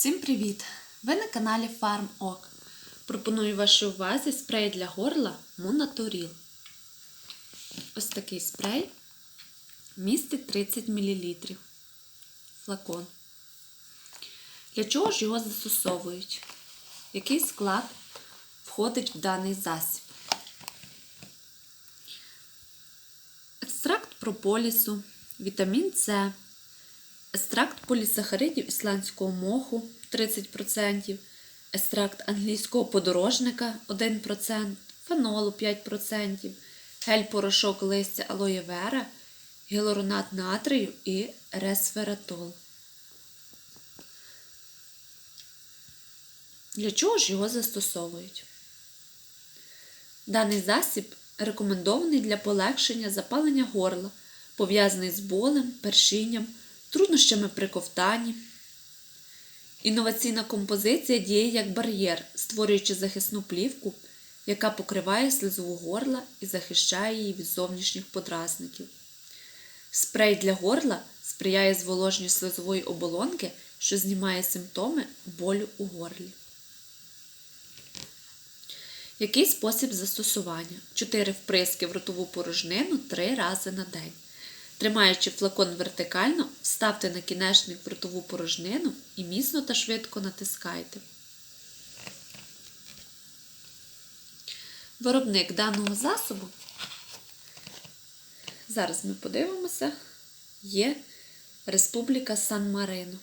Всім привіт! Ви на каналі Farm Oak. Пропоную вашій увазі спрей для горла Monatoril. Ось такий спрей містить 30 мл. Флакон. Для чого ж його застосовують? Який склад входить в даний засіб? Екстракт прополісу, вітамін С, екстракт полісахаридів ісландського моху 30%, екстракт англійського подорожника 1%, фенолу 5%, гель-порошок листя алоє вера, гіалуронат натрію і ресвератол. Для чого ж його застосовують? Даний засіб рекомендований для полегшення запалення горла, пов'язаний з болем, першінням, труднощами при ковтанні. Інноваційна композиція діє як бар'єр, створюючи захисну плівку, яка покриває слизову горла і захищає її від зовнішніх подразників. Спрей для горла сприяє зволоженню слизової оболонки, що знімає симптоми болю у горлі. Який спосіб застосування? 4 вприски в ротову порожнину 3 рази на день. Тримаючи флакон вертикально, вставте накінечник в ротову порожнину і міцно та швидко натискайте. Виробник даного засобу, зараз ми подивимося, є Республіка Сан-Марино.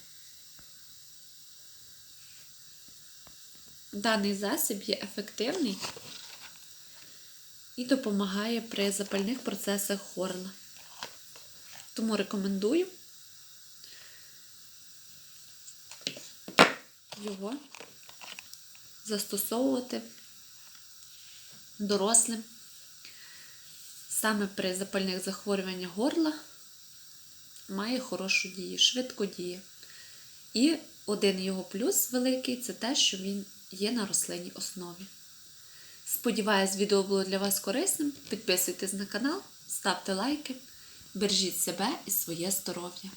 Даний засіб є ефективний і допомагає при запальних процесах горла. Тому рекомендую його застосовувати дорослим саме при запальних захворюваннях горла має хорошу дію, швидко діє. І один його плюс великий це те, що він є на рослинній основі. Сподіваюсь, відео було для вас корисним. Підписуйтесь на канал, ставте лайки, бережіть себе і своє здоров'я.